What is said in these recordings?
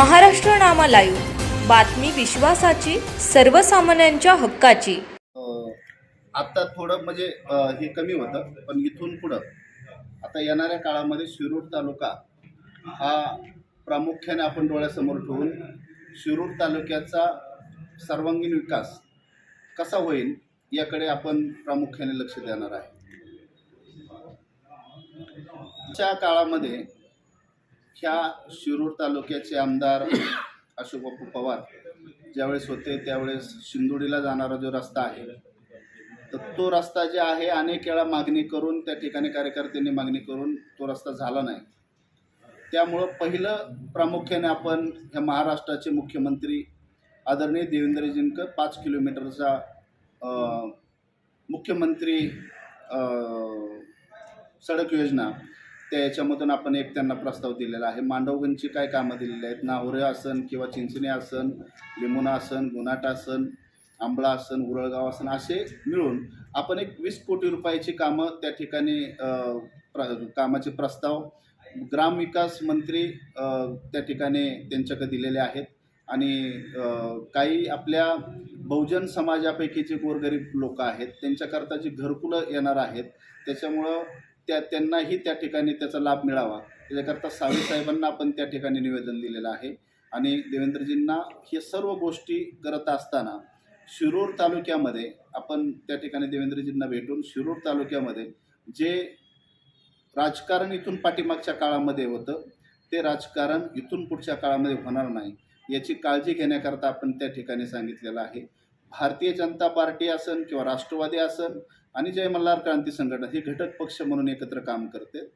Maharashtra Nama live. बातमी विश्वासाची सर्वसामान्यांच्या हक्काची. आता आत्ता थोडं म्हणजे हे कमी होतं पण इथून पुढं आता येणाऱ्या काळामध्ये शिरूर तालुका हा प्रामुख्याने आपण डोळ्यासमोर ठेवून शिरूर तालुक्याचा सर्वांगीण विकास कसा होईल याकडे आपण प्रामुख्याने लक्ष देणार आहे. च्या काळामध्ये ह्या शिरूर तालुक्याचे आमदार अशोक बापू पवार ज्यावेळेस होते त्यावेळेस शिंदोडीला जाणारा जो रस्ता आहे तर तो रस्ता जे आहे अनेक वेळा मागणी करून त्या ठिकाणी कार्यकर्त्यांनी मागणी करून तो रस्ता झाला नाही. त्यामुळं पहिलं प्रामुख्याने आपण ह्या महाराष्ट्राचे मुख्यमंत्री आदरणीय देवेंद्रजींक पाच किलोमीटरचा मुख्यमंत्री सडक योजना त्या याच्यामधून आपण एक त्यांना प्रस्ताव दिलेला आहे. मांडवगणची काय कामं दिलेली आहेत? नावरे आसन किंवा चिंचणी आसन लिमोना आसन गुन्हाट आसन आंबळा आसन उरळगाव आसन असे मिळून आपण एक वीस कोटी रुपयाची कामं त्या ठिकाणी प्र कामाचे प्रस्ताव ग्रामविकास मंत्री त्या ठिकाणी त्यांच्याकडे दिलेले आहेत. आणि काही आपल्या बहुजन समाजापैकी जे गोरगरीब लोक आहेत त्यांच्याकरता जी घरकुलं येणार आहेत त्याच्यामुळं त्या त्यांनाही त्या ठिकाणी त्याचा लाभ मिळावा. त्याच्याकरता सावे साहेबांना आपण त्या ठिकाणी निवेदन दिलेलं आहे. आणि देवेंद्रजींना हे सर्व गोष्टी करत असताना शिरूर तालुक्यामध्ये आपण त्या ठिकाणी देवेंद्रजींना भेटून शिरूर तालुक्यामध्ये जे राजकारण इथून पाठीमागच्या काळामध्ये होतं ते राजकारण इथून पुढच्या काळामध्ये होणार नाही याची काळजी घेण्याकरता आपण त्या ठिकाणी सांगितलेलं आहे. भारतीय जनता पार्टी असन किंवा राष्ट्रवादी असन आणि जय मल्हार क्रांती संघटना हे घटक पक्ष म्हणून एकत्र काम करते.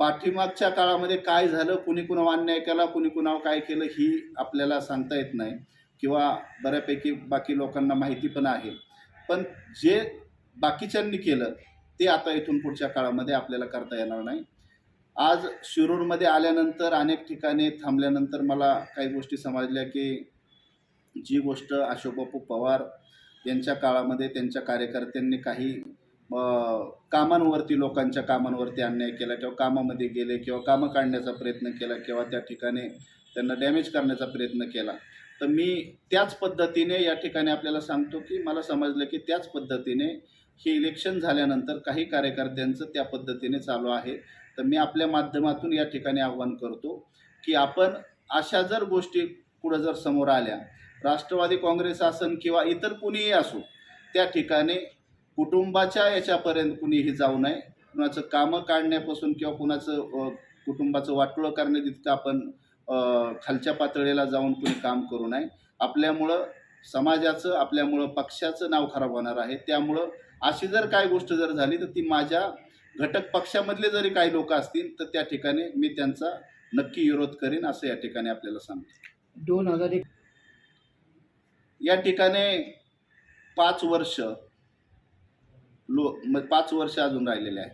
पाठीमागच्या काळामध्ये काय झालं कुणी कुणावर अन्याय केला कुणी कुणावर काय केलं ही आपल्याला सांगता येत नाही किंवा बऱ्यापैकी बाकी लोकांना माहिती पण आहे. पण जे बाकीच्यांनी केलं ते आता इथून पुढच्या काळामध्ये आपल्याला करता येणार नाही. आज शिरूरमध्ये आल्यानंतर अनेक ठिकाणी थांबल्यानंतर मला काही गोष्टी समजल्या की जी गोष्ट अशोकबापू पवार यांच्या काळामध्ये त्यांच्या कार्यकर्त्यांनी काही कामांवरती लोकांच्या कामांवरती अन्याय केला किंवा कामामध्ये गेले किंवा कामं काढण्याचा प्रयत्न केला किंवा त्या ठिकाणी त्यांना डॅमेज करण्याचा प्रयत्न केला. तर मी त्याच पद्धतीने या ठिकाणी आपल्याला सांगतो की मला समजलं की त्याच पद्धतीने हे इलेक्शन झाल्यानंतर काही कार्यकर्त्यांचं त्या पद्धतीने चालू आहे. तर मी आपल्या माध्यमातून या ठिकाणी आव्हान करतो की आपण अशा जर गोष्टी पुढं जर समोर आल्या राष्ट्रवादी काँग्रेस असन किंवा इतर कुणीही असो त्या ठिकाणी कुटुंबाच्या याच्यापर्यंत कुणीही जाऊ नये. कुणाचं कामं काढण्यापासून किंवा कुणाचं कुटुंबाचं वाटोळं करण्यात आपण खालच्या पातळीला जाऊन कुणी काम करू नये. आपल्यामुळं समाजाचं आपल्यामुळं पक्षाचं नाव खराब होणार आहे. त्यामुळं अशी जर काय गोष्ट जर झाली तर ती माझ्या घटक पक्षामधले जरी काही लोक असतील तर त्या ठिकाणी मी त्यांचा नक्की विरोध करीन असं या ठिकाणी आपल्याला सांगतो. दोन हजार एक या ठिकाणी पाच वर्ष लो पाच वर्ष अजून राहिलेले आहेत.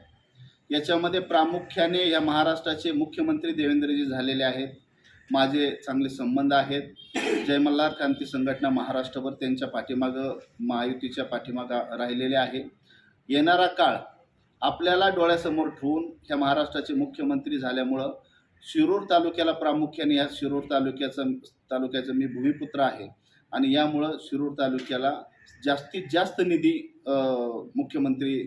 याच्यामध्ये प्रामुख्याने या महाराष्ट्राचे मुख्यमंत्री देवेंद्रजी झालेले आहेत. माझे चांगले संबंध आहेत. जय मल्हार क्रांती संघटना महाराष्ट्रभर त्यांच्या पाठीमागं महायुतीच्या पाठीमागं राहिलेले आहे. येणारा काळ आपल्याला डोळ्यासमोर ठेवून ह्या महाराष्ट्राचे मुख्यमंत्री झाल्यामुळं शिरूर तालुक्याला प्रामुख्याने या शिरूर तालुक्याचं तालुक्याचं मी भूमिपुत्र आहे. आणि यामुळं शिरूर तालुक्याला जास्तीत जास्त निधी मुख्यमंत्री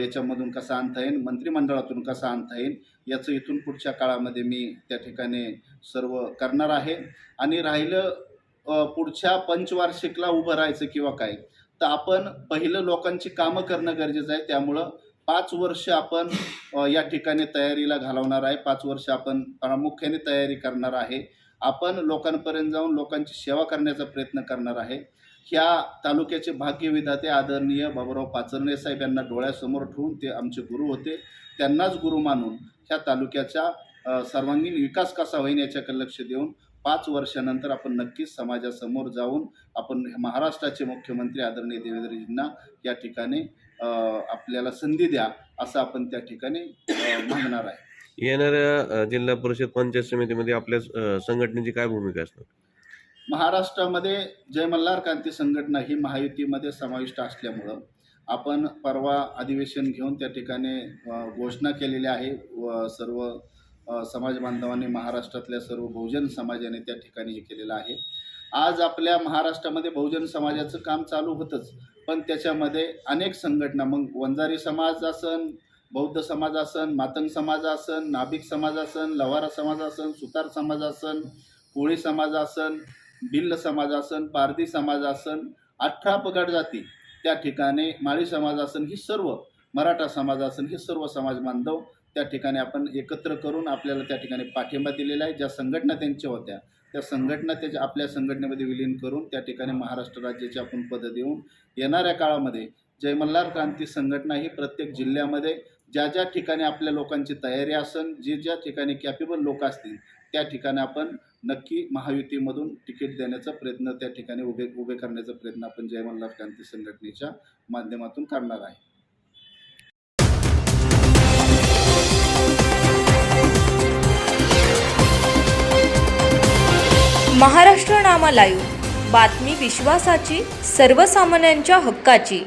याच्यामधून कसा आणता येईल मंत्रिमंडळातून कसा आणता येईल याचं इथून पुढच्या काळामध्ये मी त्या ठिकाणी सर्व करणार आहे. आणि राहिलं पुढच्या पंचवार्षिकला उभं राहायचं किंवा काय तर आपण पहिलं लोकांची कामं करणं गरजेचं आहे. त्यामुळं पाच वर्ष आपण या ठिकाणी तयारीला घालवणार आहे. पाच वर्ष आपण प्रामुख्याने तयारी करणार आहे. आपण लोकांपर्यंत जाऊन लोकांची सेवा करण्याचा प्रयत्न करणार आहे. ह्या तालुक्याचे भाग्यविधाते आदरणीय बाबुराव पाचरणे साहेब यांना डोळ्यासमोर ठेवून ते आमचे गुरु होते. त्यांनाच गुरु मानून ह्या तालुक्याचा सर्वांगीण विकास कसा होईल याच्याकडे लक्ष देऊन पाच वर्षानंतर आपण नक्कीच समाजासमोर जाऊन आपण महाराष्ट्राचे मुख्यमंत्री आदरणीय देवेंद्रजींना या ठिकाणी आपल्याला संधी द्या असं आपण त्या ठिकाणी अ, मागणार आहे. येणाऱ्या जिल्हा परिषद पंचायत समितीमध्ये आपल्या संघटनेची काय भूमिका असणार? महाराष्ट्रामध्ये जय मल्हार क्रांती संघटना ही महायुतीमध्ये समाविष्ट असल्यामुळं आपण परवा अधिवेशन घेऊन त्या ठिकाणी घोषणा केलेली आहे. व सर्व समाज बांधवांनी महाराष्ट्रातल्या सर्व बहुजन समाजाने त्या ठिकाणी हे केलेलं आहे. आज आपल्या महाराष्ट्रामध्ये बहुजन समाजाचं काम चालू होतंच पण त्याच्यामध्ये अनेक संघटना मग वंजारी समाज असन बौद्ध समाज आसन मातंग समाजासन नाभिक समाज असन लवारा समाज आसन सुतार समाज आसन कोळी समाज आसन भिल्ल समाज आसन पारधी समाज आसन अठरा पगड जाती त्या ठिकाणी माळी समाज आसन ही सर्व मराठा समाज आसन हे सर्व समाज बांधव त्या ठिकाणी आपण एकत्र करून आपल्याला त्या ठिकाणी पाठिंबा दिलेला आहे ज्या संघटना त्यांच्या होत्या त्या संघटना त्याच्या आपल्या संघटनेमध्ये विलीन करून त्या ठिकाणी महाराष्ट्र राज्याची आपण पदं देऊन येणाऱ्या काळामध्ये जय मल्हार क्रांती संघटना ही प्रत्येक जिल्ह्यामध्ये ज्या ज्या ठिकाणी आपल्या लोकांची तयारी असन जे ज्या ठिकाणी कॅपेबल लोक असतील त्या ठिकाणी आपण नक्की महायुतीमधून तिकीट देण्याचा प्रयत्न त्या ठिकाणी उभे उभे करण्याचा प्रयत्न आपण जय मल्हार क्रांती संघटनेच्या माध्यमातून करणार आहे. महाराष्ट्र नामा लाईव्ह. बातमी विश्वासाची सर्वसामान्यांच्या हक्काची.